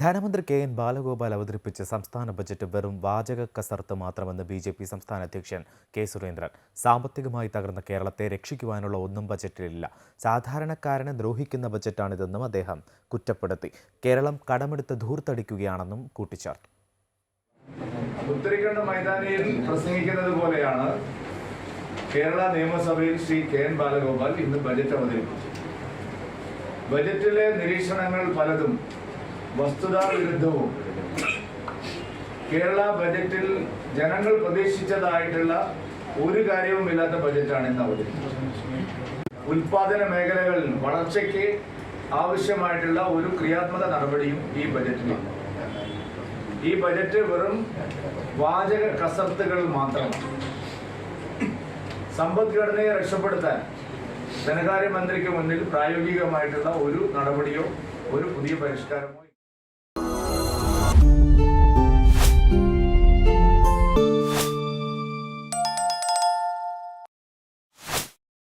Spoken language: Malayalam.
ധനമന്ത്രി കെ എൻ ബാലഗോപാൽ അവതരിപ്പിച്ച സംസ്ഥാന ബജറ്റ് വെറും വാചക കസർത്ത് മാത്രമെന്ന് ബി ജെ പി സംസ്ഥാന അധ്യക്ഷൻ കെ സുരേന്ദ്രൻ. സാമ്പത്തികമായി തകർന്ന കേരളത്തെ രക്ഷിക്കുവാനുള്ള ഒന്നും ബജറ്റിലില്ല. സാധാരണക്കാരനെ ദ്രോഹിക്കുന്ന ബജറ്റാണിതെന്നും അദ്ദേഹം കുറ്റപ്പെടുത്തി. കേരളം കടമെടുത്ത് ധൂർത്തടിക്കുകയാണെന്നും കൂട്ടിച്ചേർത്തു. കേരള നിയമസഭയിൽ ശ്രീ കെ എൻ ബാലഗോപാൽ ഇന്ന് ബജറ്റ് അവതരിപ്പിച്ചു ബജറ്റിലെ നിരീക്ഷണങ്ങൾ പലതും വസ്തുതാ വിരുദ്ധവും. കേരള ബജറ്റിൽ ജനങ്ങൾ പ്രതീക്ഷിച്ചതായിട്ടുള്ള ഒരു കാര്യവും ഇല്ലാത്ത ബജറ്റാണ് ഇന്ന് അവതരിപ്പിച്ചത്. ഉൽപാദന മേഖലകളിൽ വളർച്ചയ്ക്ക് ആവശ്യമായിട്ടുള്ള ഒരു ക്രിയാത്മക നടപടിയും ഈ ബജറ്റിലില്ല ഈ ബജറ്റ് വെറും വാചക കസർത്തുകൾ മാത്രമാണ് സമ്പദ്ഘടനയെ രക്ഷപ്പെടുത്താൻ ധനകാര്യമന്ത്രിക്ക് മുന്നിൽ പ്രായോഗികമായിട്ടുള്ള ഒരു നടപടിയോ ഒരു പുതിയ പരിഷ്കാരമോ